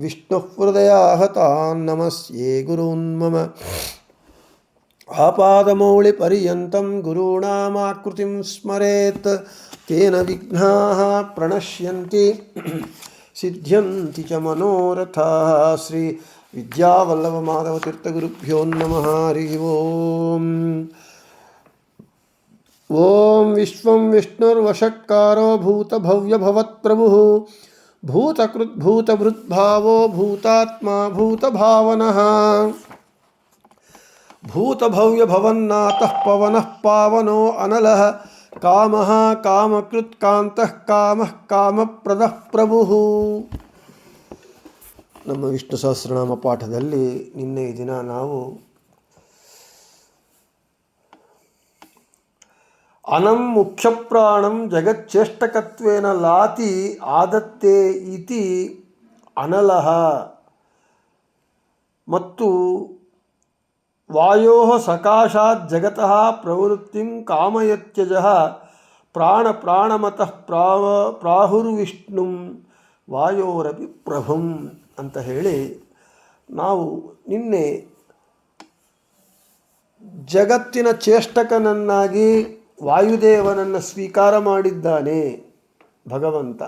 विष्णुहृदयाहतान् नमस्ये गुरून् मम। आपादमौलिपर्यन्तं गुरूणामाकृतिं स्मरेत्। तेन विघ्नाः प्रणश्यन्ति, सिद्ध्यन्ति च मनोरथाः। श्रीविद्यावल्लभमाधवतीर्थगुरुभ्यो नमः। हरिः ओम्। ॐ विश्वं विष्णुर्वषट्कारो भूतभव्यभवत्प्रभुः। भूतकृद्भूतभृद्भावो भूतात्मा भूतभावनः भूतभव्यभवन्नाथः पवनः पावनो अनलः कामः ಕಾಮಕೃತ್ಕಾಂತಃ ಕಾಮಃ ಕಾಮಪ್ರದಃ ಪ್ರಭು ನಮ್ಮ ವಿಷ್ಣು ಸಹಸ್ರನಾಮ ಪಾಠದಲ್ಲಿ ನಿನ್ನೆ ಈ ದಿನ ನಾವು ಅನಂ ಮುಖ್ಯಪ್ರಾಣಂ ಜಗಚ್ಚೇಷ್ಟಕತ್ವೇನ ಲಾತಿ ಆದತ್ತೆ ಇತಿ ಅನಲಹ. ಮತ್ತು ವಾಯೋ ಸಕಾಶಾತ್ ಜಗತಃ ಪ್ರವೃತ್ತಿಂ ಕಾಮಯತ್ಯಜ ಪ್ರಾಣ ಪ್ರಾಣಮತಃ ಪ್ರಾವ ಪ್ರಾಹುರ್ವಿಷ್ಣುಂ ವಾಯೋರಪಿ ಪ್ರಭುಂ ಅಂತ ಹೇಳಿ ನಾವು ನಿನ್ನೆ ಜಗತ್ತಿನ ಚೇಷ್ಟಕನನ್ನಾಗಿ ವಾಯುದೇವನನ್ನು ಸ್ವೀಕಾರ ಮಾಡಿದ್ದಾನೆ ಭಗವಂತ.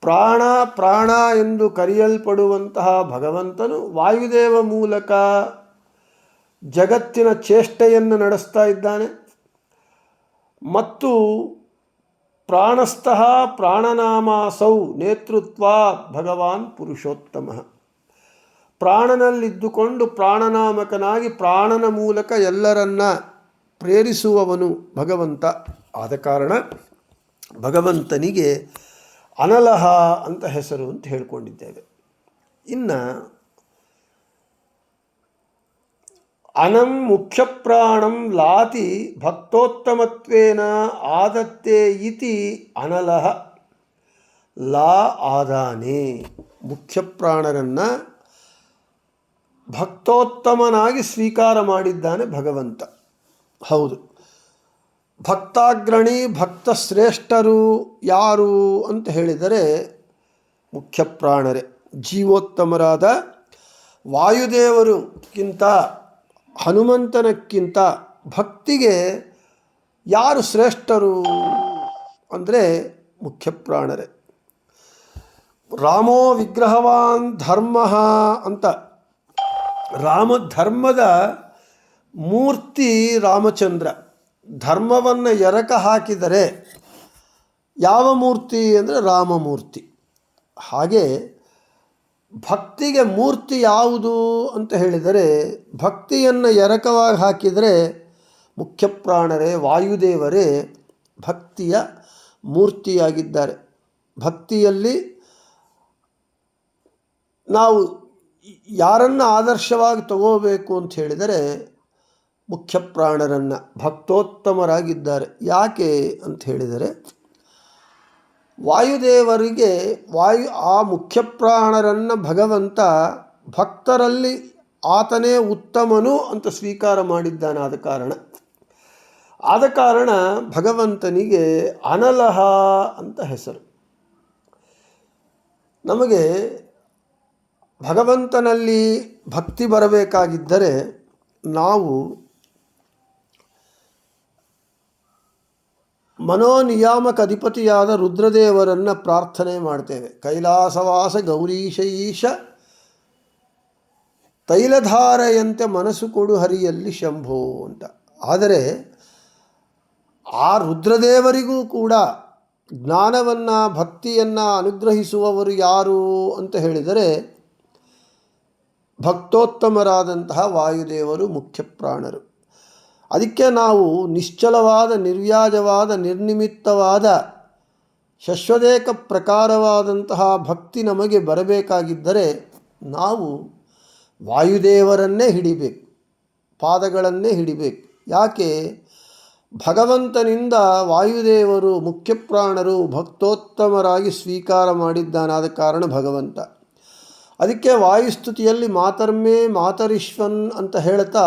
ಪ್ರಾಣ ಪ್ರಾಣ ಎಂದು ಕರೆಯಲ್ಪಡುವಂತಹ ಭಗವಂತನು ವಾಯುದೇವ ಮೂಲಕ ಜಗತ್ತಿನ ಚೇಷ್ಟೆಯನ್ನು ನಡೆಸ್ತಾ ಇದ್ದಾನೆ. ಮತ್ತು ಪ್ರಾಣಸ್ಥಃ ಪ್ರಾಣನಾಮಾಸೌ ನೇತೃತ್ವ ಭಗವಾನ್ ಪುರುಷೋತ್ತಮ. ಪ್ರಾಣನಲ್ಲಿದ್ದುಕೊಂಡು ಪ್ರಾಣನಾಮಕನಾಗಿ ಪ್ರಾಣನ ಮೂಲಕ ಎಲ್ಲರನ್ನ ಪ್ರೇರಿಸುವವನು ಭಗವಂತ. ಆದ ಕಾರಣ ಭಗವಂತನಿಗೆ ಅನಲಹ ಅಂತ ಹೆಸರು ಅಂತ ಹೇಳ್ಕೊಂಡಿದ್ದೇವೆ. ಇನ್ನು ಅನಂ ಮುಖ್ಯ ಪ್ರಾಣಂ ಲಾತಿ ಭಕ್ತೋತ್ತಮತ್ವೇನ ಆದತ್ತೆ ಇತಿ ಅನಲಹ. ಲಾ ಆದಾನೆ. ಮುಖ್ಯ ಪ್ರಾಣರನ್ನು ಭಕ್ತೋತ್ತಮನಾಗಿ ಸ್ವೀಕಾರ ಮಾಡಿದ್ದಾನೆ ಭಗವಂತ. ಹೌದು. ಭಕ್ತಾಗ್ರಣಿ ಭಕ್ತ ಶ್ರೇಷ್ಠರು ಯಾರು ಅಂತ ಹೇಳಿದರೆ ಮುಖ್ಯ ಪ್ರಾಣರೇ ಜೀವೋತ್ತಮರಾದ ವಾಯುದೇವರುಕ್ಕಿಂತ ಹನುಮಂತನಕ್ಕಿಂತ ಭಕ್ತಿಗೆ ಯಾರು ಶ್ರೇಷ್ಠರು ಅಂದರೆ ಮುಖ್ಯ ಪ್ರಾಣರೇ ರಾಮೋ ವಿಗ್ರಹವಾನ್ ಧರ್ಮ ಅಂತ ರಾಮ ಧರ್ಮದ ಮೂರ್ತಿ ರಾಮಚಂದ್ರ, ಧರ್ಮವನ್ನು ಎರಕ ಹಾಕಿದರೆ ಯಾವ ಮೂರ್ತಿ ಅಂದರೆ ರಾಮಮೂರ್ತಿ. ಹಾಗೆ ಭಕ್ತಿಗೆ ಮೂರ್ತಿ ಯಾವುದು ಅಂತ ಹೇಳಿದರೆ ಭಕ್ತಿಯನ್ನು ಎರಕವಾಗಿ ಹಾಕಿದರೆ ಮುಖ್ಯ ಪ್ರಾಣರೇ ವಾಯುದೇವರೇ ಭಕ್ತಿಯ ಮೂರ್ತಿಯಾಗಿದ್ದಾರೆ. ಭಕ್ತಿಯಲ್ಲಿ ನಾವು ಯಾರನ್ನು ಆದರ್ಶವಾಗಿ ತಗೋಬೇಕು ಅಂತ ಹೇಳಿದರೆ ಮುಖ್ಯ ಪ್ರಾಣರನ್ನು ಭಕ್ತೋತ್ತಮರಾಗಿದ್ದಾರೆ. ಯಾಕೆ ಅಂತ ಹೇಳಿದರೆ, ವಾಯುದೇವರಿಗೆ ವಾಯು ಆ ಮುಖ್ಯ ಪ್ರಾಣರನ್ನು ಭಗವಂತ ಭಕ್ತರಲ್ಲಿ ಆತನೇ ಉತ್ತಮನು ಅಂತ ಸ್ವೀಕಾರ ಮಾಡಿದ್ದಾನಾದ ಕಾರಣ. ಆದ ಕಾರಣ ಭಗವಂತನಿಗೆ ಅನಲಹ ಅಂತ ಹೆಸರು. ನಮಗೆ ಭಗವಂತನಲ್ಲಿ ಭಕ್ತಿ ಬರಬೇಕಾಗಿದ್ದರೆ ನಾವು ಮನೋನಿಯಾಮಕ ಅಧಿಪತಿಯಾದ ರುದ್ರದೇವರನ್ನು ಪ್ರಾರ್ಥನೆ ಮಾಡ್ತೇವೆ. ಕೈಲಾಸವಾಸ ಗೌರೀಶೈಶ ತೈಲಧಾರೆಯಂತೆ ಮನಸ್ಸು ಕೊಡು ಹರಿಯಲ್ಲಿ ಶಂಭೋ ಅಂತ. ಆದರೆ ಆ ರುದ್ರದೇವರಿಗೂ ಕೂಡ ಜ್ಞಾನವನ್ನು, ಭಕ್ತಿಯನ್ನು ಅನುಗ್ರಹಿಸುವವರು ಯಾರು ಅಂತ ಹೇಳಿದರೆ ಭಕ್ತೋತ್ತಮರಾದಂತಹ ವಾಯುದೇವರು ಮುಖ್ಯ ಪ್ರಾಣರು ಅದಕ್ಕೆ ನಾವು ನಿಶ್ಚಲವಾದ, ನಿರ್ವ್ಯಾಜವಾದ, ನಿರ್ನಿಮಿತ್ತವಾದ ಶಶ್ವದೇಕ ಪ್ರಕಾರವಾದಂತಹ ಭಕ್ತಿ ನಮಗೆ ಬರಬೇಕಾಗಿದ್ದರೆ ನಾವು ವಾಯುದೇವರನ್ನೇ ಹಿಡಿಬೇಕು, ಪಾದಗಳನ್ನೇ ಹಿಡಿಬೇಕು. ಯಾಕೆ? ಭಗವಂತನಿಂದ ವಾಯುದೇವರು ಮುಖ್ಯಪ್ರಾಣರು, ಭಕ್ತೋತ್ತಮರಾಗಿ ಸ್ವೀಕಾರ ಮಾಡಿದ್ದಾನಾದ ಕಾರಣ ಭಗವಂತ. ಅದಕ್ಕೆ ವಾಯುಸ್ತುತಿಯಲ್ಲಿ ಮಾತರ್ಮೇ ಮಾತರಿಶ್ವನ್ ಅಂತ ಹೇಳ್ತಾ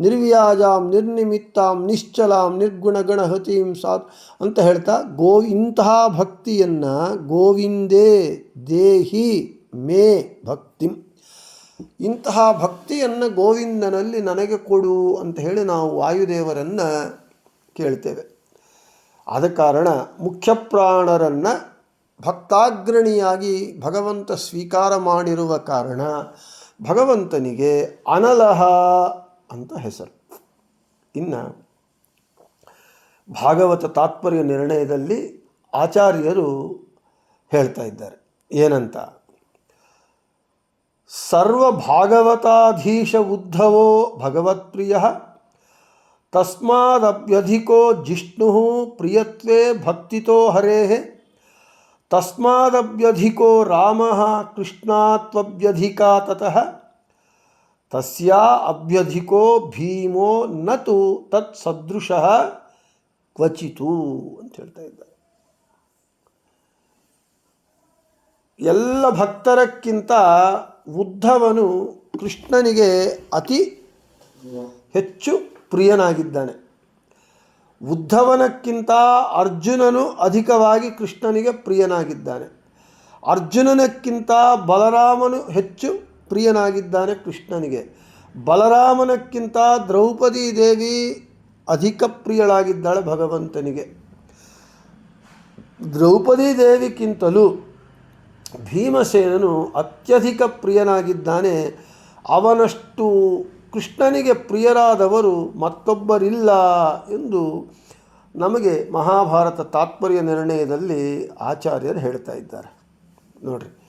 ನಿರ್ವ್ಯಾಜಾಂ, ನಿರ್ನಿಮಿತ್ತಾಂ, ನಿಶ್ಚಲಾಂ, ನಿರ್ಗುಣಗಣಹತೀಂ ಸಾತ್ ಅಂತ ಹೇಳ್ತಾ ಗೋ ಇಂತಹ ಭಕ್ತಿಯನ್ನು ಗೋವಿಂದೇ ದೇಹಿ ಮೇ ಭಕ್ತಿಂ. ಇಂತಹ ಭಕ್ತಿಯನ್ನು ಗೋವಿಂದನಲ್ಲಿ ನನಗೆ ಕೊಡು ಅಂತ ಹೇಳಿ ನಾವು ವಾಯುದೇವರನ್ನು ಕೇಳ್ತೇವೆ. ಆದ ಕಾರಣ ಮುಖ್ಯ ಪ್ರಾಣರನ್ನು ಭಕ್ತಾಗ್ರಣಿಯಾಗಿ ಭಗವಂತ ಸ್ವೀಕಾರ ಮಾಡಿರುವ ಕಾರಣ ಭಗವಂತನಿಗೆ ಅನಲಹ ಅಂತ ಹೆಸರು. ಇನ್ನು ಭಾಗವತ ತಾತ್ಪರ್ಯ ನಿರ್ಣಯದಲ್ಲಿ ಆಚಾರ್ಯರು ಹೇಳ್ತಾ ಇದ್ದಾರೆ. ಏನಂತ? ಸರ್ವ ಭಾಗವತಾಧೀಶ ಉದ್ಧವೋ ಭಗವತ್ಪ್ರಿಯ ತಸ್ಮಾದಭ್ಯಧಿಕೋ ಜಿಷ್ಣು ಪ್ರಿಯತ್ವೇ ಭಕ್ತಿತೋ ಹರೇ ತಸ್ಮಾದಭ್ಯಧಿಕೋ ರಾಮ ಕೃಷ್ಣಾತ್ವಭ್ಯಧಿಕಾ ತತಃ ತಸ್ಯಾ ಅಭ್ಯಧಿಕೋ ಭೀಮೋ ನತು ತತ್ ಸದೃಶಃ ಕ್ವಚಿತು ಅಂತ ಹೇಳ್ತಾ ಇದ್ದಾರೆ. ಎಲ್ಲ ಭಕ್ತರಕ್ಕಿಂತ ಉದ್ಧವನು ಕೃಷ್ಣನಿಗೆ ಅತಿ ಹೆಚ್ಚು ಪ್ರಿಯನಾಗಿದ್ದಾನೆ. ಉದ್ಧವನಕ್ಕಿಂತ ಅರ್ಜುನನು ಅಧಿಕವಾಗಿ ಕೃಷ್ಣನಿಗೆ ಪ್ರಿಯನಾಗಿದ್ದಾನೆ. ಅರ್ಜುನನಕ್ಕಿಂತ ಬಲರಾಮನು ಹೆಚ್ಚು ಪ್ರಿಯನಾಗಿದ್ದಾನೆ ಕೃಷ್ಣನಿಗೆ. ಬಲರಾಮನಕ್ಕಿಂತ ದ್ರೌಪದಿ ದೇವಿ ಅಧಿಕ ಪ್ರಿಯಳಾಗಿದ್ದಾಳೆ ಭಗವಂತನಿಗೆ. ದ್ರೌಪದಿ ದೇವಿಗಿಂತಲೂ ಭೀಮಸೇನನು ಅತ್ಯಧಿಕ ಪ್ರಿಯನಾಗಿದ್ದಾನೆ. ಅವನಷ್ಟು ಕೃಷ್ಣನಿಗೆ ಪ್ರಿಯರಾದವರು ಮತ್ತೊಬ್ಬರಿಲ್ಲ ಎಂದು ನಮಗೆ ಮಹಾಭಾರತ ತಾತ್ಪರ್ಯ ನಿರ್ಣಯದಲ್ಲಿ ಆಚಾರ್ಯರು ಹೇಳ್ತಾ ಇದ್ದಾರೆ. ನೋಡ್ರಿ.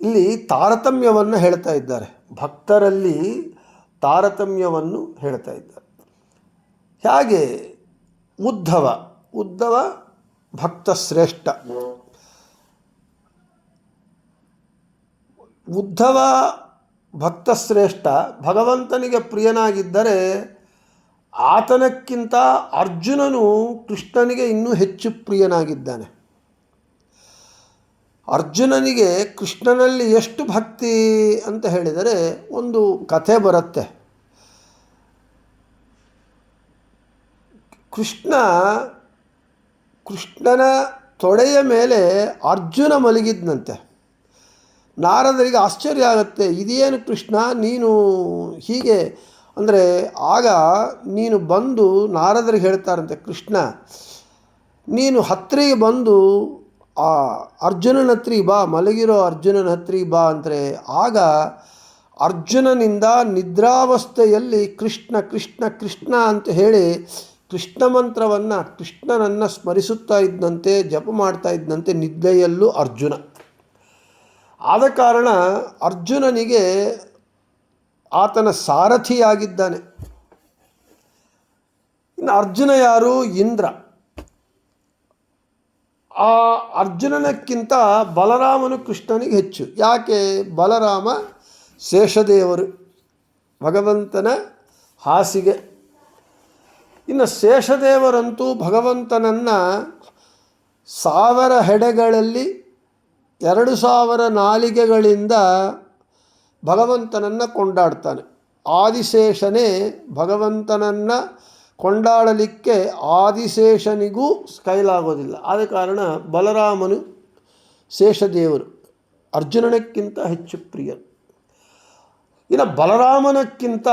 ಇಲ್ಲಿ ತಾರತಮ್ಯವನ್ನು ಹೇಳ್ತಾ ಇದ್ದಾರೆ. ಭಕ್ತರಲ್ಲಿ ತಾರತಮ್ಯವನ್ನು ಹೇಳ್ತಾ ಇದ್ದಾರೆ. ಹೇಗೆ ಉದ್ಧವ ಉದ್ಧವ ಭಕ್ತ ಶ್ರೇಷ್ಠ. ಉದ್ಧವ ಭಕ್ತಶ್ರೇಷ್ಠ ಭಗವಂತನಿಗೆ ಪ್ರಿಯನಾಗಿದ್ದರೆ ಆತನಕ್ಕಿಂತ ಅರ್ಜುನನು ಕೃಷ್ಣನಿಗೆ ಇನ್ನೂ ಹೆಚ್ಚು ಪ್ರಿಯನಾಗಿದ್ದಾನೆ. ಅರ್ಜುನನಿಗೆ ಕೃಷ್ಣನಲ್ಲಿ ಎಷ್ಟು ಭಕ್ತಿ ಅಂತ ಹೇಳಿದರೆ ಒಂದು ಕಥೆ ಬರುತ್ತೆ. ಕೃಷ್ಣ ಕೃಷ್ಣನ ತೊಡೆಯ ಮೇಲೆ ಅರ್ಜುನ ಮಲಗಿದ್ನಂತೆ. ನಾರದರಿಗೆ ಆಶ್ಚರ್ಯ ಆಗುತ್ತೆ, ಇದೇನು ಕೃಷ್ಣ, ನೀನು ಹೀಗೆ, ಅಂದರೆ ಆಗ ನೀನು ಬಂದು ನಾರದರಿಗೆ ಹೇಳ್ತಾರಂತೆ, ಕೃಷ್ಣ, ನೀನು ಹತ್ತಿರಿಗೆ ಬಂದು ಆ ಅರ್ಜುನನ ಹತ್ರ ಬಾ, ಮಲಗಿರೋ ಅರ್ಜುನನ ಹತ್ರ ಬಾ ಅಂದರೆ ಆಗ ಅರ್ಜುನನಿಂದ ನಿದ್ರಾವಸ್ಥೆಯಲ್ಲಿ ಕೃಷ್ಣ ಕೃಷ್ಣ ಕೃಷ್ಣ ಅಂತ ಹೇಳಿ ಕೃಷ್ಣ ಮಂತ್ರವನ್ನು ಕೃಷ್ಣನನ್ನು ಸ್ಮರಿಸುತ್ತಾ ಇದ್ದಂತೆ ಜಪ ಮಾಡ್ತಾ ಇದ್ದಂತೆ ನಿದ್ದೆಯಲ್ಲೂ ಅರ್ಜುನ. ಆದ ಕಾರಣ ಅರ್ಜುನನಿಗೆ ಆತನ ಸಾರಥಿಯಾಗಿದ್ದಾನೆ. ಇನ್ನು ಅರ್ಜುನ ಯಾರು? ಇಂದ್ರ. ಆ ಅರ್ಜುನನಕ್ಕಿಂತ ಬಲರಾಮನು ಕೃಷ್ಣನಿಗೆ ಹೆಚ್ಚು. ಯಾಕೆ? ಬಲರಾಮ ಶೇಷದೇವರು, ಭಗವಂತನ ಹಾಸಿಗೆ. ಇನ್ನು ಶೇಷದೇವರಂತೂ ಭಗವಂತನನ್ನು ಸಾವಿರ ಹೆಡೆಗಳಲ್ಲಿ, ಎರಡು ಸಾವಿರ ನಾಲಿಗೆಗಳಿಂದ ಭಗವಂತನನ್ನು ಕೊಂಡಾಡ್ತಾನೆ. ಆದಿಶೇಷನೇ ಭಗವಂತನನ್ನು ಕೊಂಡಾಡಲಿಕ್ಕೆ ಆದಿಶೇಷನಿಗೂ ಕೈಲಾಗೋದಿಲ್ಲ ಆದ ಕಾರಣ ಬಲರಾಮನು ಶೇಷದೇವರು, ಅರ್ಜುನನಕ್ಕಿಂತ ಹೆಚ್ಚು ಪ್ರಿಯ ಇನ್ನು ಬಲರಾಮನಕ್ಕಿಂತ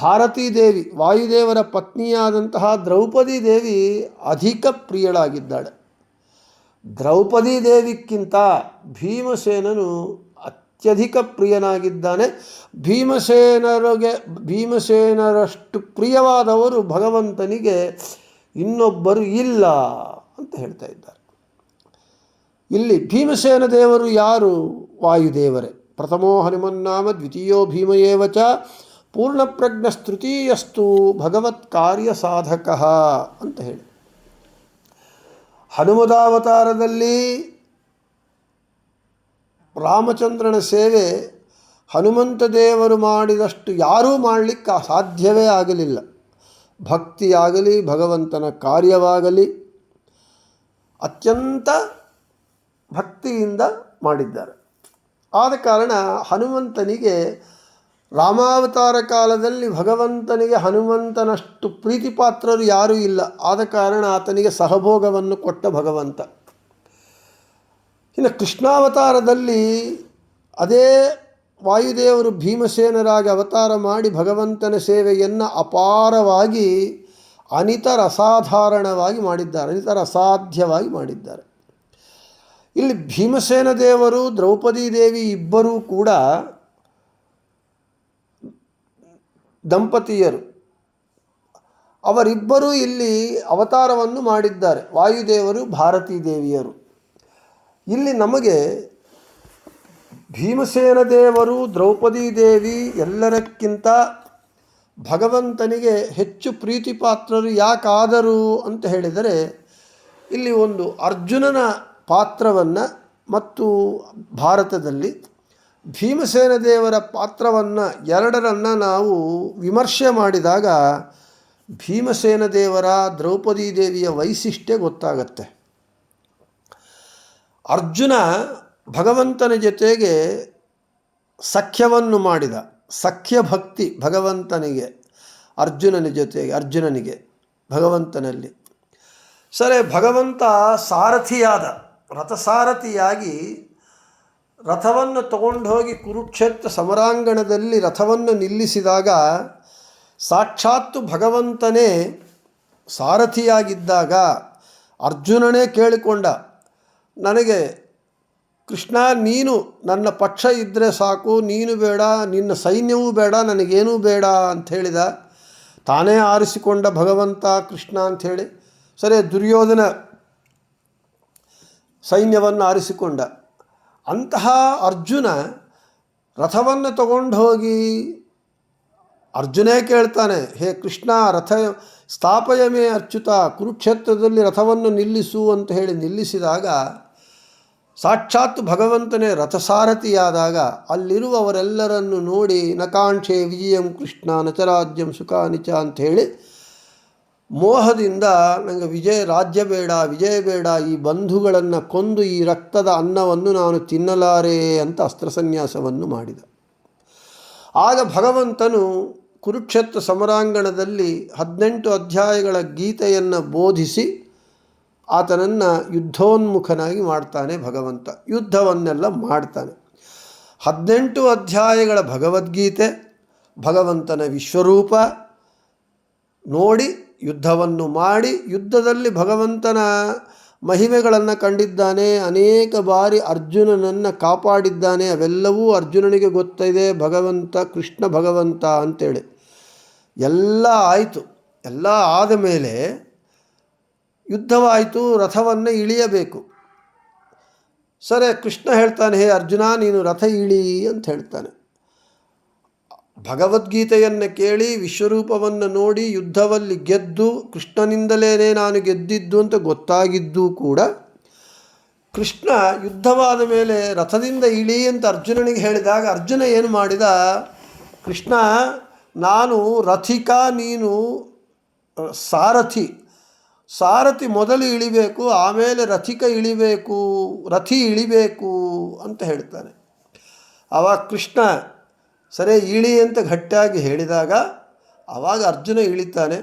ಭಾರತೀ ದೇವಿ, ವಾಯುದೇವರ ಪತ್ನಿಯಾದಂತಹ ದ್ರೌಪದಿ ದೇವಿ ಅಧಿಕ ಪ್ರಿಯಳಾಗಿದ್ದಾಳೆ. ದ್ರೌಪದಿ ದೇವಿಕ್ಕಿಂತ ಭೀಮಸೇನನು ಅತ್ಯಧಿಕ ಪ್ರಿಯನಾಗಿದ್ದಾನೆ. ಭೀಮಸೇನರಿಗೆ, ಭೀಮಸೇನರಷ್ಟು ಪ್ರಿಯವಾದವರು ಭಗವಂತನಿಗೆ ಇನ್ನೊಬ್ಬರು ಇಲ್ಲ ಅಂತ ಹೇಳ್ತಾ ಇದ್ದಾರೆ. ಇಲ್ಲಿ ಭೀಮಸೇನ ದೇವರು ಯಾರು? ವಾಯುದೇವರೇ. ಪ್ರಥಮೋ ಹನುಮನ್ನಾಮ ದ್ವಿತೀಯೋ ಭೀಮಯೇವಚ, ಪೂರ್ಣಪ್ರಜ್ಞ ಸ್ತೃತೀಯಸ್ತು ಭಗವತ್ ಕಾರ್ಯ ಸಾಧಕ ಅಂತ ಹೇಳಿ. ಹನುಮದಾವತಾರದಲ್ಲಿ ರಾಮಚಂದ್ರನ ಸೇವೆ ಹನುಮಂತ ದೇವರು ಮಾಡಿದಷ್ಟು ಯಾರೂ ಮಾಡಲಿಕ್ಕೆ ಸಾಧ್ಯವೇ ಆಗಲಿಲ್ಲ. ಭಕ್ತಿಯಾಗಲಿ, ಭಗವಂತನ ಕಾರ್ಯವಾಗಲಿ ಅತ್ಯಂತ ಭಕ್ತಿಯಿಂದ ಮಾಡಿದ್ದಾರೆ. ಆದ ಕಾರಣ ಹನುಮಂತನಿಗೆ ರಾಮಾವತಾರ ಕಾಲದಲ್ಲಿ ಭಗವಂತನಿಗೆ ಹನುಮಂತನಷ್ಟು ಪ್ರೀತಿಪಾತ್ರರು ಯಾರೂ ಇಲ್ಲ. ಆದ ಕಾರಣ ಆತನಿಗೆ ಸಹಭೋಗವನ್ನು ಕೊಟ್ಟ ಭಗವಂತ. ಇನ್ನು ಕೃಷ್ಣಾವತಾರದಲ್ಲಿ ಅದೇ ವಾಯುದೇವರು ಭೀಮಸೇನರಾಗಿ ಅವತಾರ ಮಾಡಿ ಭಗವಂತನ ಸೇವೆಯನ್ನು ಅಪಾರವಾಗಿ ಅನಿತರ ಅಸಾಧಾರಣವಾಗಿ ಮಾಡಿದ್ದಾರೆ ಅನಿತರ ಅಸಾಧ್ಯವಾಗಿ ಮಾಡಿದ್ದಾರೆ. ಇಲ್ಲಿ ಭೀಮಸೇನ ದೇವರು, ದ್ರೌಪದಿ ದೇವಿ ಇಬ್ಬರೂ ಕೂಡ ದಂಪತಿಯರು. ಅವರಿಬ್ಬರೂ ಇಲ್ಲಿ ಅವತಾರವನ್ನು ಮಾಡಿದ್ದಾರೆ. ವಾಯುದೇವರು ಭಾರತೀ ದೇವಿಯರು. ಇಲ್ಲಿ ನಮಗೆ ಭೀಮಸೇನ ದೇವರು, ದ್ರೌಪದಿ ದೇವಿ ಎಲ್ಲರಕ್ಕಿಂತ ಭಗವಂತನಿಗೆ ಹೆಚ್ಚು ಪ್ರೀತಿಪಾತ್ರರು ಯಾಕಾದರು ಅಂತ ಹೇಳಿದರೆ, ಇಲ್ಲಿ ಒಂದು ಅರ್ಜುನನ ಪಾತ್ರವನ್ನು ಮತ್ತು ಭಾರತದಲ್ಲಿ ಭೀಮಸೇನ ದೇವರ ಪಾತ್ರವನ್ನು ಎರಡರನ್ನು ನಾವು ವಿಮರ್ಶೆ ಮಾಡಿದಾಗ ಭೀಮಸೇನ ದೇವರ, ದ್ರೌಪದಿ ದೇವಿಯ ವೈಶಿಷ್ಟ್ಯ ಗೊತ್ತಾಗತ್ತೆ. ಅರ್ಜುನ ಭಗವಂತನ ಜೊತೆಗೆ ಸಖ್ಯವನ್ನು ಮಾಡಿದ, ಸಖ್ಯ ಭಕ್ತಿ ಭಗವಂತನಿಗೆ, ಅರ್ಜುನನ ಜೊತೆಗೆ, ಅರ್ಜುನನಿಗೆ, ಭಗವಂತನಲ್ಲಿ. ಸರಿ, ಭಗವಂತ ಸಾರಥಿಯಾದ, ರಥಸಾರಥಿಯಾಗಿ ರಥವನ್ನು ತಗೊಂಡು ಹೋಗಿ ಕುರುಕ್ಷೇತ್ರ ಸಮರಾಂಗಣದಲ್ಲಿ ರಥವನ್ನು ನಿಲ್ಲಿಸಿದಾಗ ಸಾಕ್ಷಾತ್ತು ಭಗವಂತನೇ ಸಾರಥಿಯಾಗಿದ್ದಾಗ ಅರ್ಜುನನೇ ಕೇಳಿಕೊಂಡ ನನಗೆ, ಕೃಷ್ಣ, ನೀನು ನನ್ನ ಪಕ್ಷ ಇದ್ದರೆ ಸಾಕು, ನೀನು ಬೇಡ, ನಿನ್ನ ಸೈನ್ಯವೂ ಬೇಡ, ನನಗೇನೂ ಬೇಡ ಅಂತ ಹೇಳಿದ, ತಾನೇ ಆರಿಸಿಕೊಂಡ ಭಗವಂತ ಕೃಷ್ಣ ಅಂಥೇಳಿ ಸರಿ, ದುರ್ಯೋಧನ ಸೈನ್ಯವನ್ನು ಆರಿಸಿಕೊಂಡ. ಅಂತಹ ಅರ್ಜುನ ರಥವನ್ನು ತಗೊಂಡು ಹೋಗಿ ಅರ್ಜುನೇ ಕೇಳ್ತಾನೆ, ಹೇ ಕೃಷ್ಣ, ರಥ ಸ್ಥಾಪಯಮೇ ಅಚ್ಯುತ ಕುರುಕ್ಷೇತ್ರದಲ್ಲಿ ರಥವನ್ನು ನಿಲ್ಲಿಸು ಅಂತ ಹೇಳಿ ನಿಲ್ಲಿಸಿದಾಗ, ಸಾಕ್ಷಾತ್ ಭಗವಂತನೇ ರಥಸಾರಥಿಯಾದಾಗ ಅಲ್ಲಿರುವವರೆಲ್ಲರನ್ನು ನೋಡಿ, ನಕಾಂಕ್ಷೆ ವಿಜಯಂ ಕೃಷ್ಣ ನಚರಾಜ್ಯಂ ಸುಖಾನಿಚ ಅಂಥೇಳಿ ಮೋಹದಿಂದ ನನಗೆ ವಿಜಯ, ರಾಜ್ಯ ಬೇಡ, ವಿಜಯ ಬೇಡ, ಈ ಬಂಧುಗಳನ್ನು ಕೊಂದು ಈ ರಕ್ತದ ಅನ್ನವನ್ನು ನಾನು ತಿನ್ನಲಾರೆ ಅಂತ ಅಸ್ತ್ರಸನ್ಯಾಸವನ್ನು ಮಾಡಿದ. ಆಗ ಭಗವಂತನು ಕುರುಕ್ಷೇತ್ರ ಸಮರಾಂಗಣದಲ್ಲಿ ಹದಿನೆಂಟು ಅಧ್ಯಾಯಗಳ ಗೀತೆಯನ್ನು ಬೋಧಿಸಿ ಆತನನ್ನು ಯುದ್ಧೋನ್ಮುಖನಾಗಿ ಮಾಡ್ತಾನೆ ಭಗವಂತ. ಯುದ್ಧವನ್ನೆಲ್ಲ ಮಾಡ್ತಾನೆ. ಹದಿನೆಂಟು ಅಧ್ಯಾಯಗಳ ಭಗವದ್ಗೀತೆ, ಭಗವಂತನ ವಿಶ್ವರೂಪ ನೋಡಿ ಯುದ್ಧವನ್ನು ಮಾಡಿ ಯುದ್ಧದಲ್ಲಿ ಭಗವಂತನ ಮಹಿಮೆಗಳನ್ನು ಕಂಡಿದ್ದಾನೆ, ಅನೇಕ ಬಾರಿ ಅರ್ಜುನನನ್ನು ಕಾಪಾಡಿದ್ದಾನೆ, ಅವೆಲ್ಲವೂ ಅರ್ಜುನನಿಗೆ ಗೊತ್ತಿದೆ, ಭಗವಂತ, ಕೃಷ್ಣ ಭಗವಂತ ಅಂತೇಳಿ. ಎಲ್ಲ ಆಯಿತು, ಎಲ್ಲ ಆದ ಮೇಲೆ ಯುದ್ಧವಾಯಿತು, ರಥವನ್ನು ಇಳಿಯಬೇಕು. ಸರಿ, ಕೃಷ್ಣ ಹೇಳ್ತಾನೆ, ಹೇ ಅರ್ಜುನ, ನೀನು ರಥ ಇಳಿ ಅಂತ ಹೇಳ್ತಾನೆ. ಭಗವದ್ಗೀತೆಯನ್ನು ಕೇಳಿ ವಿಶ್ವರೂಪವನ್ನು ನೋಡಿ ಯುದ್ಧವಲ್ಲಿ ಗೆದ್ದು ಕೃಷ್ಣನಿಂದಲೇ ನಾನು ಗೆದ್ದಿದ್ದು ಅಂತ ಗೊತ್ತಾಗಿದ್ದು ಕೂಡ ಕೃಷ್ಣ ಯುದ್ಧವಾದ ಮೇಲೆ ರಥದಿಂದ ಇಳಿ ಅಂತ ಅರ್ಜುನನಿಗೆ ಹೇಳಿದಾಗ ಅರ್ಜುನ ಏನು ಮಾಡಿದ? ಕೃಷ್ಣ, ನಾನು ರಥಿಕ, ನೀನು ಸಾರಥಿ. ಸಾರಥಿ ಮೊದಲು ಇಳಿಬೇಕು, ಆಮೇಲೆ ರಥಿಕ ಇಳಿಬೇಕು, ರಥಿ ಇಳಿಬೇಕು ಅಂತ ಹೇಳ್ತಾನೆ. ಆವಾಗ ಕೃಷ್ಣ ಸರಿ ಇಳಿ ಅಂತ ಗಟ್ಟಿಯಾಗಿ ಹೇಳಿದಾಗ ಆವಾಗ ಅರ್ಜುನ ಇಳಿತಾನೆ.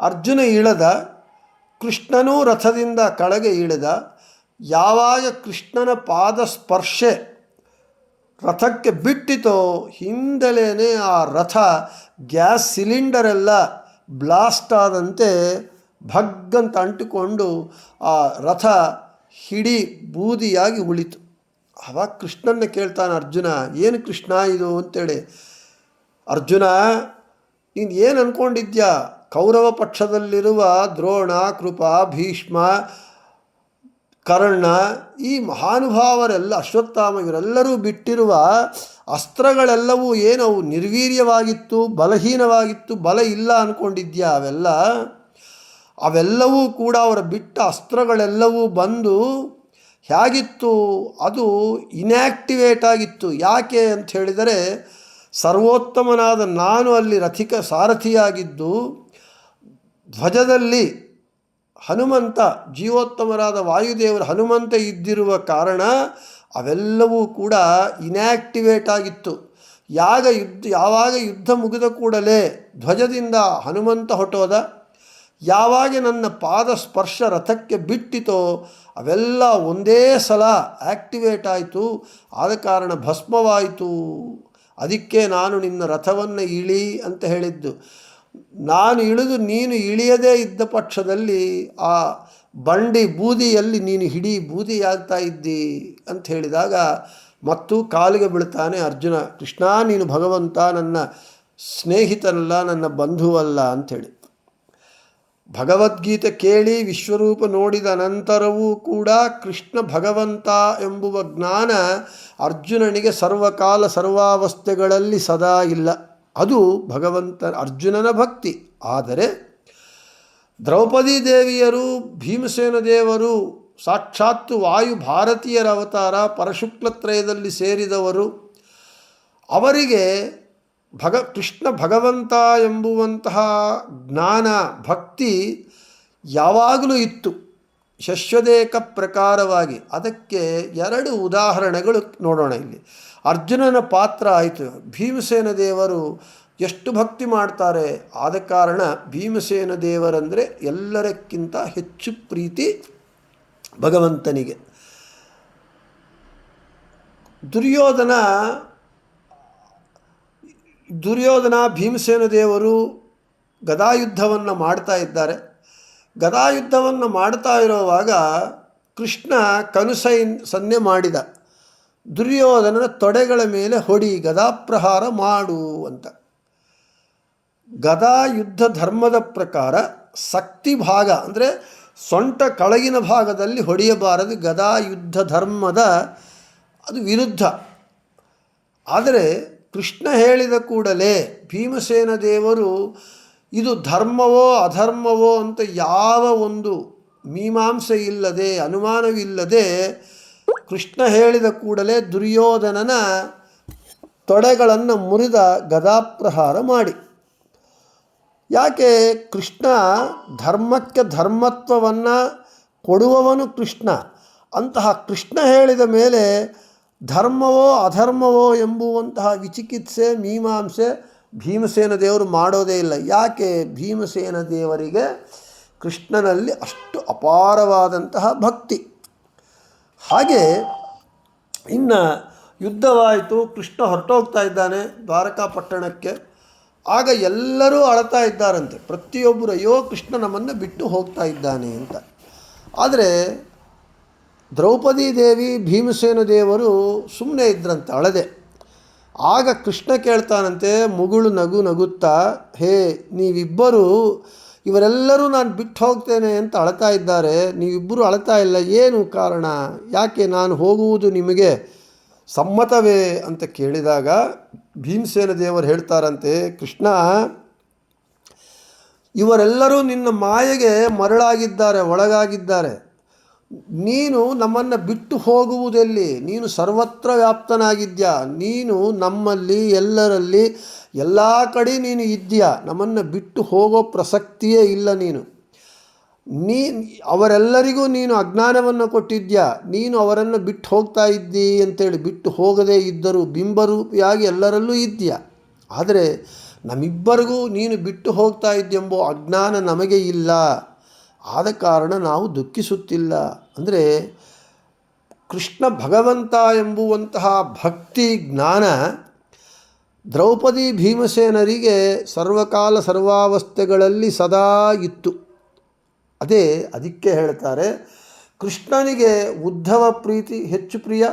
ಅರ್ಜುನ ಇಳದ ಕೃಷ್ಣನೂ ರಥದಿಂದ ಕಳಗೆ ಇಳಿದ ಯಾವಾಗ ಕೃಷ್ಣನ ಪಾದ ಸ್ಪರ್ಶೆ ರಥಕ್ಕೆ ಬಿಟ್ಟಿತೋ ಹಿಂದಲೇ ಆ ರಥ ಗ್ಯಾಸ್ ಸಿಲಿಂಡರೆಲ್ಲ ಬ್ಲಾಸ್ಟ್ ಆದಂತೆ ಭಗ್ಗಂತ ಅಂಟಿಕೊಂಡು ಆ ರಥ ಹಿಡಿ ಬೂದಿಯಾಗಿ ಉಳಿತು. ಆವಾಗ ಕೃಷ್ಣನ್ನ ಕೇಳ್ತಾನೆ, ಅರ್ಜುನ, ಏನು ಕೃಷ್ಣ ಇದು? ಅಂತೇಳಿ. ಅರ್ಜುನ, ನೀನು ಏನು ಅಂದ್ಕೊಂಡಿದ್ಯಾ ಕೌರವ ಪಕ್ಷದಲ್ಲಿರುವ ದ್ರೋಣ, ಕೃಪ, ಭೀಷ್ಮ, ಕರ್ಣ, ಈ ಮಹಾನುಭಾವರೆಲ್ಲ, ಅಶ್ವತ್ಥಾಮ, ಇವರೆಲ್ಲರೂ ಬಿಟ್ಟಿರುವ ಅಸ್ತ್ರಗಳೆಲ್ಲವೂ ಏನವು ನಿರ್ವೀರ್ಯವಾಗಿತ್ತು, ಬಲಹೀನವಾಗಿತ್ತು, ಬಲ ಇಲ್ಲ ಅಂದ್ಕೊಂಡಿದ್ಯಾ ಅವೆಲ್ಲ? ಅವೆಲ್ಲವೂ ಕೂಡ ಅವರ ಬಿಟ್ಟ ಅಸ್ತ್ರಗಳೆಲ್ಲವೂ ಬಂದು ಹೇಗಿತ್ತು? ಅದು ಇನ್ಯಾಕ್ಟಿವೇಟ್ ಆಗಿತ್ತು. ಯಾಕೆ ಅಂತ ಹೇಳಿದರೆ, ಸರ್ವೋತ್ತಮನಾದ ನಾನು ಅಲ್ಲಿ ರಥಿಕ ಸಾರಥಿಯಾಗಿದ್ದು, ಧ್ವಜದಲ್ಲಿ ಹನುಮಂತ, ಜೀವೋತ್ತಮರಾದ ವಾಯುದೇವರ ಹನುಮಂತ ಇದ್ದಿರುವ ಕಾರಣ ಅವೆಲ್ಲವೂ ಕೂಡ ಇನ್ಯಾಕ್ಟಿವೇಟ್ ಆಗಿತ್ತು. ಯಾಗ ಯುದ್ಧ, ಯಾವಾಗ ಯುದ್ಧ ಮುಗಿದ ಕೂಡಲೇ ಧ್ವಜದಿಂದ ಹನುಮಂತ ಹೊಟ್ಟೋದ ಯಾವಾಗ ನನ್ನ ಪಾದ ಸ್ಪರ್ಶ ರಥಕ್ಕೆ ಬಿಟ್ಟಿತೋ ಅವೆಲ್ಲ ಒಂದೇ ಸಲ ಆ್ಯಕ್ಟಿವೇಟ್ ಆಯಿತು. ಆದ ಕಾರಣ ಭಸ್ಮವಾಯಿತು. ಅದಕ್ಕೆ ನಾನು ನಿನ್ನ ರಥವನ್ನು ಇಳಿ ಅಂತ ಹೇಳಿದ್ದು. ನಾನು ಇಳಿದು ನೀನು ಇಳಿಯದೇ ಇದ್ದ ಪಕ್ಷದಲ್ಲಿ ಆ ಬಂಡಿ ಬೂದಿಯಲ್ಲಿ ನೀನು ಹಿಡಿ ಬೂದಿಯಾಗ್ತಾ ಇದ್ದಿ ಅಂತ ಹೇಳಿದಾಗ ಮತ್ತು ಕಾಲಿಗೆ ಬೀಳ್ತಾನೆ ಅರ್ಜುನ, ಕೃಷ್ಣ, ನೀನು ಭಗವಂತ, ನನ್ನ ಸ್ನೇಹಿತನಲ್ಲ, ನನ್ನ ಬಂಧುವಲ್ಲ ಅಂಥೇಳಿ ಭಗವದ್ಗೀತೆ ಕೇಳಿ ವಿಶ್ವರೂಪ ನೋಡಿದ ನಂತರವೂ ಕೂಡ ಕೃಷ್ಣ ಭಗವಂತ ಎಂಬುವ ಜ್ಞಾನ ಅರ್ಜುನನಿಗೆ ಸರ್ವಕಾಲ ಸರ್ವಾವಸ್ಥೆಗಳಲ್ಲಿ ಸದಾ ಇಲ್ಲ. ಅದು ಭಗವಂತ ಅರ್ಜುನನ ಭಕ್ತಿ. ಆದರೆ ದ್ರೌಪದಿ ದೇವಿಯರು, ಭೀಮಸೇನ ದೇವರು ಸಾಕ್ಷಾತ್ತು ವಾಯು ಭಾರತೀಯರ ಅವತಾರ ಪರಶುಕ್ಲತ್ರಯದಲ್ಲಿ ಸೇರಿದವರು, ಅವರಿಗೆ ಭಗ ಕೃಷ್ಣ ಭಗವಂತ ಎಂಬುವಂತಹ ಜ್ಞಾನ, ಭಕ್ತಿ ಯಾವಾಗಲೂ ಇತ್ತು. ಶಶ್ವದೇಕ ಪ್ರಕಾರವಾಗಿ. ಅದಕ್ಕೆ ಎರಡು ಉದಾಹರಣೆಗಳು ನೋಡೋಣ ಇಲ್ಲಿ. ಅರ್ಜುನನ ಪಾತ್ರ ಆಯಿತು. ಭೀಮಸೇನ ದೇವರು ಎಷ್ಟು ಭಕ್ತಿ ಮಾಡ್ತಾರೆ. ಆದ ಕಾರಣ ಭೀಮಸೇನ ದೇವರಂದರೆ ಎಲ್ಲರಕ್ಕಿಂತ ಹೆಚ್ಚು ಪ್ರೀತಿ ಭಗವಂತನಿಗೆ. ದುರ್ಯೋಧನ ದುರ್ಯೋಧನ ಭೀಮಸೇನ ದೇವರು ಗದಾಯುದ್ಧವನ್ನು ಮಾಡ್ತಾ ಇದ್ದಾರೆ. ಗದಾಯುದ್ಧವನ್ನು ಮಾಡ್ತಾ ಇರುವಾಗ ಕೃಷ್ಣ ಕನುಸೈನ್ ಸನ್ನೆ ಮಾಡಿದ. ದುರ್ಯೋಧನನ ತೊಡೆಗಳ ಮೇಲೆ ಹೊಡಿ, ಗದಾಪ್ರಹಾರ ಮಾಡು ಅಂತ. ಗದಾಯುದ್ಧ ಧರ್ಮದ ಪ್ರಕಾರ ಶಕ್ತಿ ಭಾಗ ಅಂದರೆ ಸೊಂಟ ಕಳಗಿನ ಭಾಗದಲ್ಲಿ ಹೊಡೆಯಬಾರದು. ಗದಾ ಯುದ್ಧ ಧರ್ಮದ ಅದು ವಿರುದ್ಧ. ಆದರೆ ಕೃಷ್ಣ ಹೇಳಿದ ಕೂಡಲೇ ಭೀಮಸೇನ ದೇವರು, ಇದು ಧರ್ಮವೋ ಅಧರ್ಮವೋ ಅಂತ ಯಾವ ಒಂದು ಮೀಮಾಂಸೆ ಇಲ್ಲದೆ, ಅನುಮಾನವಿಲ್ಲದೆ ಕೃಷ್ಣ ಹೇಳಿದ ಕೂಡಲೇ ದುರ್ಯೋಧನನ ತೊಡೆಗಳನ್ನು ಮುರಿದ ಗದಾಪ್ರಹಾರ ಮಾಡಿ. ಯಾಕೆ ಕೃಷ್ಣ ಧರ್ಮಕ್ಕೆ ಧರ್ಮತ್ವವನ್ನು ಕೊಡುವವನು ಕೃಷ್ಣ? ಅಂತಹ ಕೃಷ್ಣ ಹೇಳಿದ ಮೇಲೆ ಧರ್ಮವೋ ಅಧರ್ಮವೋ ಎಂಬುವಂತಹ ವಿಚಿಕಿತ್ಸೆ, ಮೀಮಾಂಸೆ ಭೀಮಸೇನ ದೇವರು ಮಾಡೋದೇ ಇಲ್ಲ. ಯಾಕೆ? ಭೀಮಸೇನ ದೇವರಿಗೆ ಕೃಷ್ಣನಲ್ಲಿ ಅಷ್ಟು ಅಪಾರವಾದಂತಹ ಭಕ್ತಿ. ಹಾಗೆ ಇನ್ನು ಯುದ್ಧವಾಯಿತು, ಕೃಷ್ಣ ಹೊರಟೋಗ್ತಾ ಇದ್ದಾನೆ ದ್ವಾರಕಾ ಪಟ್ಟಣಕ್ಕೆ ಆಗ ಎಲ್ಲರೂ ಅಳತಾ ಇದ್ದಾರಂತೆ. ಪ್ರತಿಯೊಬ್ಬರು, ಅಯ್ಯೋ ಕೃಷ್ಣ ನಮ್ಮನ್ನು ಬಿಟ್ಟು ಹೋಗ್ತಾ ಇದ್ದಾನೆ ಅಂತ. ಆದರೆ ದ್ರೌಪದಿ ದೇವಿ ಭೀಮಸೇನ ದೇವರು ಸುಮ್ಮನೆ ಇದ್ರಂತೆ, ಅಳದೆ. ಆಗ ಕೃಷ್ಣ ಕೇಳ್ತಾನಂತೆ, ಮುಗುಳು ನಗು ನಗುತ್ತಾ, ಹೇ, ನೀವಿಬ್ಬರು, ಇವರೆಲ್ಲರೂ ನಾನು ಬಿಟ್ಟು ಹೋಗ್ತೇನೆ ಅಂತ ಅಳ್ತಾ ಇದ್ದಾರೆ, ನೀವಿಬ್ಬರು ಅಳ್ತಾ ಇಲ್ಲ, ಏನು ಕಾರಣ? ಯಾಕೆ ನಾನು ಹೋಗುವುದು ನಿಮಗೆ ಸಮ್ಮತವೇ ಅಂತ ಕೇಳಿದಾಗ ಭೀಮಸೇನ ದೇವರು ಹೇಳ್ತಾರಂತೆ, ಕೃಷ್ಣ, ಇವರೆಲ್ಲರೂ ನಿನ್ನ ಮಾಯೆಗೆ ಮರಳಾಗಿದ್ದಾರೆ, ಒಳಗಾಗಿದ್ದಾರೆ. ನೀನು ನಮ್ಮನ್ನು ಬಿಟ್ಟು ಹೋಗುವುದೆಲ್ಲಿ? ನೀನು ಸರ್ವತ್ರ ವ್ಯಾಪ್ತನಾಗಿದ್ಯಾ? ನೀನು ನಮ್ಮಲ್ಲಿ, ಎಲ್ಲರಲ್ಲಿ, ಎಲ್ಲ ಕಡೆ ನೀನು ಇದ್ದೀಯಾ? ನಮ್ಮನ್ನು ಬಿಟ್ಟು ಹೋಗೋ ಪ್ರಸಕ್ತಿಯೇ ಇಲ್ಲ ನೀನು. ನೀ, ಅವರೆಲ್ಲರಿಗೂ ನೀನು ಅಜ್ಞಾನವನ್ನು ಕೊಟ್ಟಿದ್ಯಾ? ನೀನು ಅವರನ್ನು ಬಿಟ್ಟು ಹೋಗ್ತಾ ಇದ್ದಿ ಅಂತೇಳಿ ಬಿಟ್ಟು ಹೋಗದೇ ಇದ್ದರೂ ಬಿಂಬರೂಪಿಯಾಗಿ ಎಲ್ಲರಲ್ಲೂ ಇದ್ದೀಯಾ? ಆದರೆ ನಮ್ಮಿಬ್ಬರಿಗೂ ನೀನು ಬಿಟ್ಟು ಹೋಗ್ತಾ ಇದ್ದೆಂಬೋ ಅಜ್ಞಾನ ನಮಗೆ ಇಲ್ಲ. ಆದ ಕಾರಣ ನಾವು ದುಃಖಿಸುತ್ತಿಲ್ಲ. ಅಂದರೆ ಕೃಷ್ಣ ಭಗವಂತ ಎಂಬುವಂತಹ ಭಕ್ತಿ ಜ್ಞಾನ ದ್ರೌಪದಿ ಭೀಮಸೇನರಿಗೆ ಸರ್ವಕಾಲ ಸರ್ವಾವಸ್ಥೆಗಳಲ್ಲಿ ಸದಾ ಇತ್ತು. ಅದೇ ಅದಕ್ಕೆ ಹೇಳ್ತಾರೆ, ಕೃಷ್ಣನಿಗೆ ಉದ್ಧವ ಪ್ರೀತಿ ಹೆಚ್ಚು ಪ್ರಿಯ.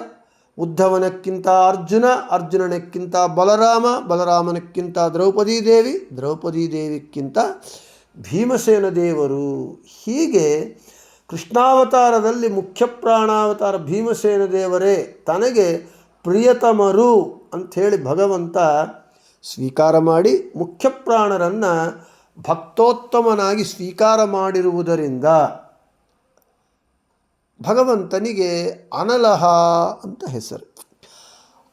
ಉದ್ಧವನಕ್ಕಿಂತ ಅರ್ಜುನ, ಅರ್ಜುನನಕ್ಕಿಂತ ಬಲರಾಮ, ಬಲರಾಮನಕ್ಕಿಂತ ದ್ರೌಪದಿ ದೇವಿ, ದ್ರೌಪದಿ ದೇವಿಕ್ಕಿಂತ ಭೀಮಸೇನ ದೇವರು ಹೀಗೆ ಕೃಷ್ಣಾವತಾರದಲ್ಲಿ ಮುಖ್ಯ ಪ್ರಾಣಾವತಾರ ಭೀಮಸೇನ ದೇವರೇ, ತನಗೆ ಪ್ರಿಯತಮರು ಅಂಥೇಳಿ ಭಗವಂತ ಸ್ವೀಕಾರ ಮಾಡಿ ಮುಖ್ಯ ಪ್ರಾಣರನ್ನು ಭಕ್ತೋತ್ತಮನಾಗಿ ಸ್ವೀಕಾರ ಮಾಡಿರುವುದರಿಂದ ಭಗವಂತನಿಗೆ ಅನಲಹ ಅಂತ ಹೆಸರು.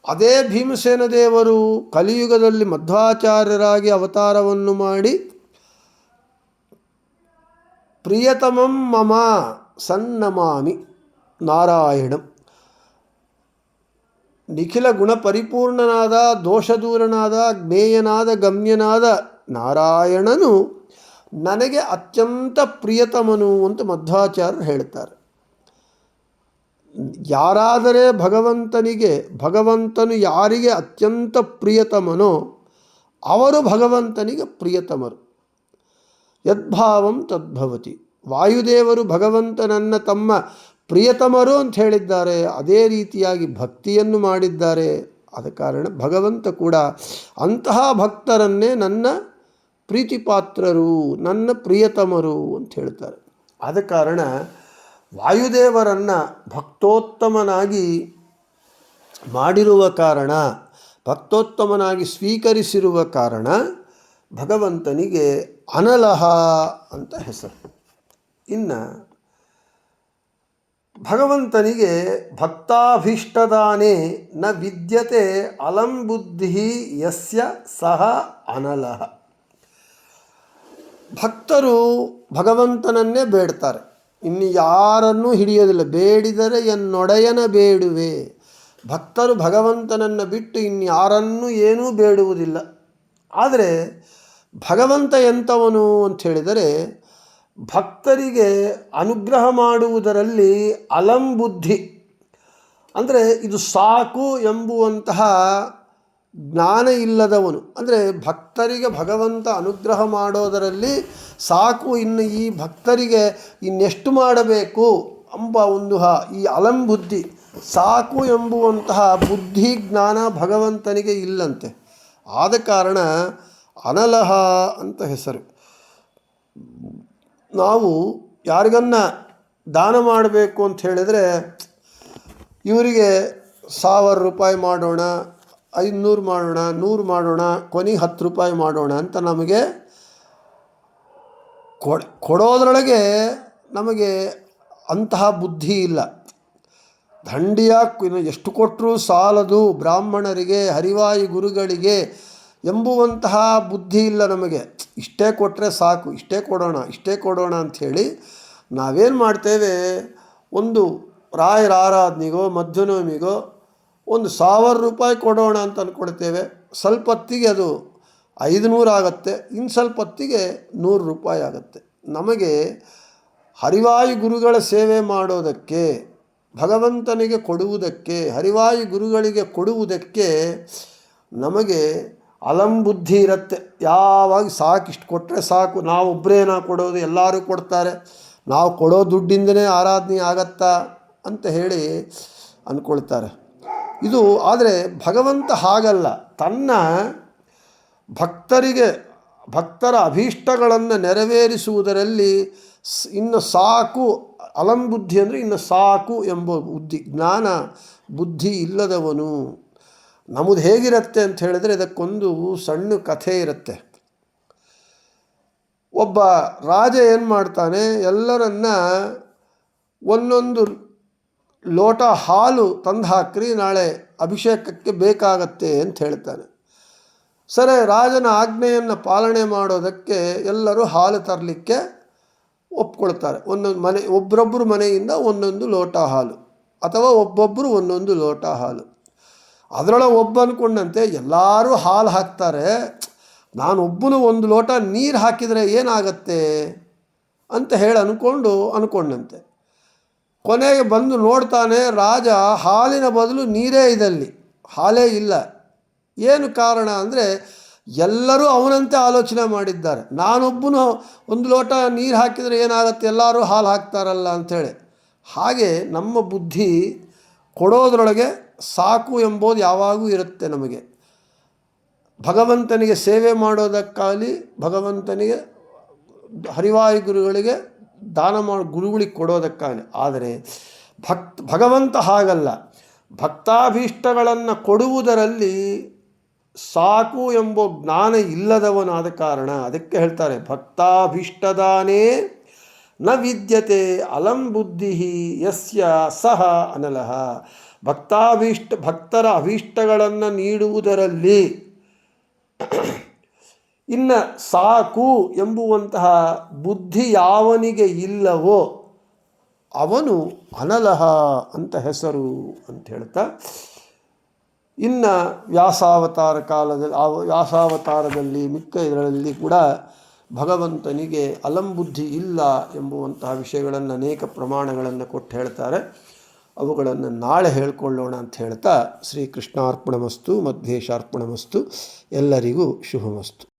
ಅದೇ ಭೀಮಸೇನ ದೇವರು ಕಲಿಯುಗದಲ್ಲಿ ಮಧ್ವಾಚಾರ್ಯರಾಗಿ ಅವತಾರವನ್ನು ಮಾಡಿ ಪ್ರಿಯತಮಂ ಮಮ ಸನ್ನಮಾಮಿ ನಾರಾಯಣಂ. ನಿಖಿಲ ಗುಣ ಪರಿಪೂರ್ಣನಾದ ದೋಷದೂರನಾದ, ಜ್ಞೇಯನಾದ, ಗಮ್ಯನಾದ ನಾರಾಯಣನು ನನಗೆ ಅತ್ಯಂತ ಪ್ರಿಯತಮನು ಅಂತ ಮಧ್ವಾಚಾರ್ಯರು ಹೇಳ್ತಾರೆ ಯಾರಾದರೆ ಭಗವಂತನಿಗೆ, ಭಗವಂತನು ಯಾರಿಗೆ ಅತ್ಯಂತ ಪ್ರಿಯತಮನೋ, ಅವರು ಭಗವಂತನಿಗೆ ಪ್ರಿಯತಮರು. ಯದ್ಭಾವಂ ತದ್ಭವತಿ. ವಾಯುದೇವರು ಭಗವಂತನನ್ನು ತಮ್ಮ ಪ್ರಿಯತಮರು ಅಂತ ಹೇಳಿದ್ದಾರೆ, ಅದೇ ರೀತಿಯಾಗಿ ಭಕ್ತಿಯನ್ನು ಮಾಡಿದ್ದಾರೆ. ಆದ ಕಾರಣ ಭಗವಂತ ಕೂಡ ಅಂತಹ ಭಕ್ತರನ್ನೇ ನನ್ನ ಪ್ರೀತಿಪಾತ್ರರು, ನನ್ನ ಪ್ರಿಯತಮರು ಅಂತ ಹೇಳ್ತಾರೆ. ಆದ ಕಾರಣ ವಾಯುದೇವರನ್ನು ಭಕ್ತೋತ್ತಮನಾಗಿ ಮಾಡಿರುವ ಕಾರಣ, ಭಕ್ತೋತ್ತಮನಾಗಿ ಸ್ವೀಕರಿಸಿರುವ ಕಾರಣ ಭಗವಂತನಿಗೆ ಅನಲಹ ಅಂತ ಹೆಸರು. ಇನ್ನು ಭಗವಂತನಿಗೆ ಭಕ್ತಾಭೀಷ್ಟದಾನೇ ನ ವಿದ್ಯತೆ ಅಲಂ ಬುದ್ಧಿ ಯಸ್ಯ ಸಹ ಅನಲಹ. ಭಕ್ತರು ಭಗವಂತನನ್ನೇ ಬೇಡ್ತಾರೆ. ಇನ್ನು ಯಾರನ್ನೂ ಹಿಡಿಯೋದಿಲ್ಲ. ಬೇಡಿದರೆ ಎನ್ನೊಡೆಯನ ಬೇಡುವೆ. ಭಕ್ತರು ಭಗವಂತನನ್ನು ಬಿಟ್ಟು ಇನ್ಯಾರನ್ನೂ ಏನೂ ಬೇಡುವುದಿಲ್ಲ. ಆದರೆ ಭಗವಂತ ಎಂಥವನು ಅಂತ ಹೇಳಿದರೆ ಭಕ್ತರಿಗೆ ಅನುಗ್ರಹ ಮಾಡುವುದರಲ್ಲಿ ಅಲಂಬುದ್ಧಿ. ಅಂದರೆ ಇದು ಸಾಕು ಎಂಬುವಂತಹ ಜ್ಞಾನ ಇಲ್ಲದವನು. ಅಂದರೆ ಭಕ್ತರಿಗೆ ಭಗವಂತ ಅನುಗ್ರಹ ಮಾಡೋದರಲ್ಲಿ ಸಾಕು ಇನ್ನು ಈ ಭಕ್ತರಿಗೆ ಇನ್ನೆಷ್ಟು ಮಾಡಬೇಕು ಎಂಬ ಒಂದು ಹ, ಈ ಅಲಂಬುದ್ಧಿ. ಸಾಕು ಎಂಬುವಂತಹ ಬುದ್ಧಿ ಜ್ಞಾನ ಭಗವಂತನಿಗೆ ಇಲ್ಲಂತೆ. ಆದ ಕಾರಣ ಅನಲಹ ಅಂತ ಹೆಸರು. ನಾವು ಯಾರಿಗನ್ನ ದಾನ ಮಾಡಬೇಕು ಅಂತ ಹೇಳಿದರೆ ಇವರಿಗೆ ಸಾವಿರ ರೂಪಾಯಿ ಮಾಡೋಣ, ಐದುನೂರು ಮಾಡೋಣ, ನೂರು ಮಾಡೋಣ, ಕೊನೆಗೆ ಹತ್ತು ರೂಪಾಯಿ ಮಾಡೋಣ ಅಂತ ನಮಗೆ ಕೊಡ, ಕೊಡೋದ್ರೊಳಗೆ ನಮಗೆ ಅಂತಹ ಬುದ್ಧಿ ಇಲ್ಲ. ದಂಡಿಯ ಎಷ್ಟು ಕೊಟ್ಟರೂ ಸಾಲದು ಬ್ರಾಹ್ಮಣರಿಗೆ, ಹರಿವಾಯು ಗುರುಗಳಿಗೆ ಎಂಬುವಂತಹ ಬುದ್ಧಿ ಇಲ್ಲ ನಮಗೆ. ಇಷ್ಟೇ ಕೊಟ್ಟರೆ ಸಾಕು, ಇಷ್ಟೇ ಕೊಡೋಣ ಇಷ್ಟೇ ಕೊಡೋಣ ಅಂಥೇಳಿ ನಾವೇನು ಮಾಡ್ತೇವೆ? ಒಂದು ರಾಯರ ಆರಾಧನೆಗೋ ಮಧ್ಯನವಮಿಗೋ ಒಂದು ಸಾವಿರ ರೂಪಾಯಿ ಕೊಡೋಣ ಅಂತ ಅಂದ್ಕೊಳ್ತೇವೆ ಸ್ವಲ್ಪ ಹೊತ್ತಿಗೆ ಅದು ಐದುನೂರು ಆಗುತ್ತೆ ಇನ್ನು ಸ್ವಲ್ಪ ಹೊತ್ತಿಗೆ ನೂರು ರೂಪಾಯಿ ಆಗುತ್ತೆ. ನಮಗೆ ಹರಿವಾಯು ಗುರುಗಳ ಸೇವೆ ಮಾಡೋದಕ್ಕೆ, ಭಗವಂತನಿಗೆ ಕೊಡುವುದಕ್ಕೆ, ಹರಿವಾಯು ಗುರುಗಳಿಗೆ ಕೊಡುವುದಕ್ಕೆ ನಮಗೆ ಅಲಂಬುದ್ಧಿ ಇರುತ್ತೆ. ಯಾವಾಗ ಸಾಕು ಇಷ್ಟು ಕೊಟ್ಟರೆ ಸಾಕು. ನಾವು ಒಬ್ಬರೇನ ಕೊಡೋದು, ಎಲ್ಲರೂ ಕೊಡ್ತಾರೆ. ನಾವು ಕೊಡೋ ದುಡ್ಡಿಂದನೇ ಆರಾಧನೆ ಆಗತ್ತಾ ಅಂತ ಹೇಳಿ ಅಂದ್ಕೊಳ್ತಾರೆ ಇದು ಆದರೆ ಭಗವಂತ ಹಾಗಲ್ಲ. ತನ್ನ ಭಕ್ತರಿಗೆ, ಭಕ್ತರ ಅಭೀಷ್ಟಗಳನ್ನು ನೆರವೇರಿಸುವುದರಲ್ಲಿ ಇನ್ನು ಸಾಕು, ಅಲಂ ಬುದ್ಧಿ ಅಂದರೆ ಇನ್ನು ಸಾಕು ಎಂಬ ಬುದ್ಧಿ, ಜ್ಞಾನ ಬುದ್ಧಿ ಇಲ್ಲದವನು. ನಮ್ಮದು ಹೇಗಿರುತ್ತೆ ಅಂತ ಹೇಳಿದ್ರೆ ಇದಕ್ಕೊಂದು ಸಣ್ಣ ಕಥೆ ಇರುತ್ತೆ. ಒಬ್ಬ ರಾಜ ಏನು ಮಾಡ್ತಾನೆ, ಎಲ್ಲರನ್ನ ಒಂದೊಂದು ಲೋಟ ಹಾಲು ತಂದು ಹಾಕ್ರಿ, ನಾಳೆ ಅಭಿಷೇಕಕ್ಕೆ ಬೇಕಾಗತ್ತೆ ಅಂತ ಹೇಳ್ತಾನೆ. ಸರಿ, ರಾಜನ ಆಜ್ಞೆಯನ್ನು ಪಾಲನೆ ಮಾಡೋದಕ್ಕೆ ಎಲ್ಲರೂ ಹಾಲು ತರಲಿಕ್ಕೆ ಒಪ್ಕೊಳ್ತಾರೆ. ಒಂದೊಂದು ಮನೆ ಒಬ್ಬರೊಬ್ಬರು ಮನೆಯಿಂದ ಒಂದೊಂದು ಲೋಟ ಹಾಲು ಅಥವಾ ಒಬ್ಬೊಬ್ಬರು ಒಂದೊಂದು ಲೋಟ ಹಾಲು. ಅದರೊಳಗೆ ಒಬ್ಬ ಅಂದ್ಕೊಂಡಂತೆ ಎಲ್ಲರೂ ಹಾಲು ಹಾಕ್ತಾರೆ ನಾನೊಬ್ಬನು ಒಂದು ಲೋಟ ನೀರು ಹಾಕಿದರೆ ಏನಾಗತ್ತೆ ಅಂತ ಹೇಳಿ ಅಂದ್ಕೊಂಡು ಅಂದ್ಕೊಂಡಂತೆ ಕೊನೆಗೆ ಬಂದು ನೋಡ್ತಾನೆ, ರಾಜ ಹಾಲಿನ ಬದಲು ನೀರೇ ಇದಲ್ಲಿ, ಹಾಲೇ ಇಲ್ಲ. ಏನು ಕಾರಣ ಅಂದರೆ, ಎಲ್ಲರೂ ಅವನಂತೆ ಆಲೋಚನೆ ಮಾಡಿದ್ದಾರೆ. ನಾನೊಬ್ಬನು ಒಂದು ಲೋಟ ನೀರು ಹಾಕಿದರೆ ಏನಾಗುತ್ತೆ, ಎಲ್ಲರೂ ಹಾಲು ಹಾಕ್ತಾರಲ್ಲ ಅಂಥೇಳಿ ಹಾಗೆ ನಮ್ಮ ಬುದ್ಧಿ ಕೊಡೋದ್ರೊಳಗೆ ಸಾಕು ಎಂಬುದು ಯಾವಾಗೂ ಇರುತ್ತೆ ನಮಗೆ. ಭಗವಂತನಿಗೆ ಸೇವೆ ಮಾಡೋದಕ್ಕಾಗಲಿ, ಭಗವಂತನಿಗೆ ಹರಿವಾಯು ಗುರುಗಳಿಗೆ ದಾನ ಮಾಡಿ ಗುರುಗಳಿಗೆ ಕೊಡೋದಕ್ಕಾಗಲಿ. ಆದರೆ ಭಕ್ತ, ಭಗವಂತ ಹಾಗಲ್ಲ. ಭಕ್ತಾಭೀಷ್ಟಗಳನ್ನು ಕೊಡುವುದರಲ್ಲಿ ಸಾಕು ಎಂಬ ಜ್ಞಾನ ಇಲ್ಲದವನಾದ ಕಾರಣ ಅದಕ್ಕೆ ಹೇಳ್ತಾರೆ, ಭಕ್ತಾಭೀಷ್ಟದಾನೇ ನ ವಿದ್ಯತೆ ಅಲಂ ಬುದ್ಧಿ ಯಸ್ಯ ಸಹ ಅನಲಹ. ಭಕ್ತಾಭೀಷ್ಟ, ಭಕ್ತರ ಅಭೀಷ್ಟಗಳನ್ನು ನೀಡುವುದರಲ್ಲಿ ಇನ್ನು ಸಾಕು ಎಂಬುವಂತಹ ಬುದ್ಧಿ ಯಾವನಿಗೆ ಇಲ್ಲವೋ ಅವನು ಅನಲಹ ಅಂತ ಹೆಸರು ಅಂತ ಹೇಳ್ತಾ, ಇನ್ನು ವ್ಯಾಸಾವತಾರ ಕಾಲದಲ್ಲಿ, ಆ ವ್ಯಾಸಾವತಾರದಲ್ಲಿ ಮಿಕ್ಕ ಇದರಲ್ಲಿ ಕೂಡ ಭಗವಂತನಿಗೆ ಅಲಂಬುದ್ಧಿ ಇಲ್ಲ ಎಂಬುವಂತಹ ವಿಷಯಗಳನ್ನು ಅನೇಕ ಪ್ರಮಾಣಗಳನ್ನು ಕೊಟ್ಟು ಹೇಳ್ತಾರೆ. ಅವುಗಳನ್ನು ನಾಳೆ ಹೇಳ್ಕೊಳ್ಳೋಣ ಅಂತ ಹೇಳ್ತಾ ಶ್ರೀಕೃಷ್ಣಾರ್ಪಣಮಸ್ತು ಮಧ್ವೇಶಾರ್ಪಣಮಸ್ತು ಎಲ್ಲರಿಗೂ ಶುಭಮಸ್ತು.